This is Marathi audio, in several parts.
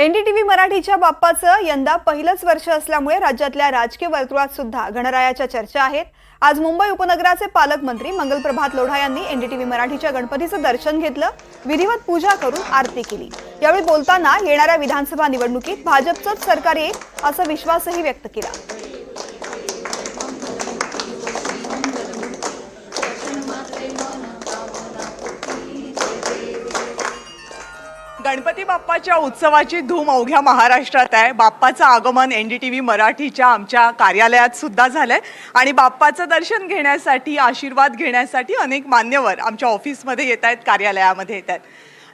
एनडीटीव्ही मराठीच्या बाप्पाचं यंदा पहिलंच वर्ष असल्यामुळे राज्यातल्या राजकीय वर्तुळात सुद्धा गणरायाच्या चर्चा आहेत. आज मुंबई उपनगराचे पालकमंत्री मंगलप्रभात लोढा यांनी एनडीटीव्ही मराठीच्या गणपतीचं दर्शन घेतलं. विधिवत पूजा करून आरती केली. यावेळी बोलताना येणाऱ्या विधानसभा निवडणुकीत भाजपचंच सरकार येईल असा विश्वासही व्यक्त केला. गणपती बाप्पाच्या उत्सवाची धूम अवघ्या महाराष्ट्रात आहे. बाप्पाचं आगमन एन डी टी व्ही मराठीच्या आमच्या कार्यालयात सुद्धा आहे आणि बाप्पाचं दर्शन घेण्यासाठी आशीर्वाद घेण्यासाठी अनेक मान्यवर आमच्या ऑफिसमध्ये येत आहेत कार्यालयामध्ये येत आहेत.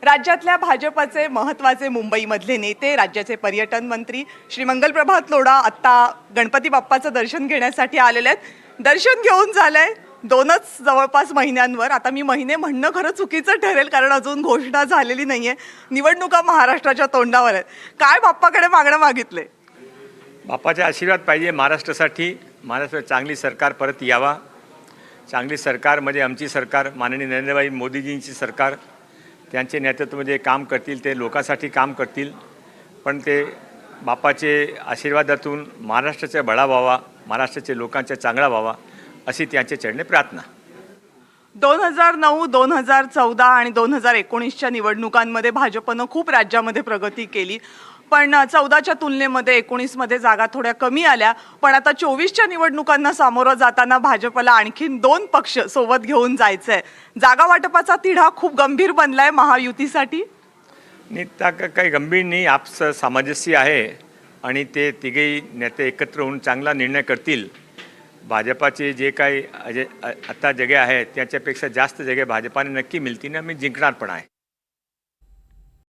राज्यातल्या भाजपचे महत्त्वाचे मुंबईमधले नेते राज्याचे पर्यटन मंत्री श्री मंगलप्रभात लोढा आत्ता गणपती बाप्पाचं दर्शन घेण्यासाठी आलेले आहेत. दर्शन घेऊन झालं आहे दोनच जवळपास महिन्यांवर. आता मी महिने म्हणणं खरं चुकीचं ठरेल कारण अजून घोषणा झालेली नाही आहे निवडणुका महाराष्ट्राच्या तोंडावर आहेत. काय बाप्पाकडे मागणं मागितले? बाप्पाचे आशीर्वाद पाहिजे महाराष्ट्रासाठी. महाराष्ट्र चांगली सरकार परत यावा. चांगली सरकार म्हणजे आमची सरकार माननीय नरेंद्रभाई मोदीजींची सरकार. त्यांचे नेतृत्व म्हणजे काम करतील ते लोकांसाठी काम करतील. पण ते बाप्पाचे आशीर्वादातून महाराष्ट्राचा बळा व्हावा महाराष्ट्राच्या लोकांचा चांगला व्हावा. अशी त्यांच्या चरणी प्रार्थना. दोन हजार नऊ दोन हजार चौदा आणि दोन हजार एकोणीसच्या निवडणुकांमध्ये भाजपनं खूप राज्यामध्ये प्रगती केली. पण चौदाच्या तुलनेमध्ये एकोणीसमध्ये जागा थोड्या कमी आल्या. पण आता चोवीसच्या निवडणुकांना सामोरं जाताना भाजपला आणखीन दोन पक्ष सोबत घेऊन जायचं आहे जागा वाटपाचा तिढा खूप गंभीर बनलाय महायुतीसाठी. आणि त्या काही गंभीर नाही आपस सामंजस्य आहे आणि ते तिघेही नेते एकत्र होऊन चांगला निर्णय करतील. भाजपाचे जे काही अजे- आता जगे आहेत त्याच्यापेक्षा जास्त जगे भाजपाने नक्की मिळतील आणि मी जिंकणार पण आहे.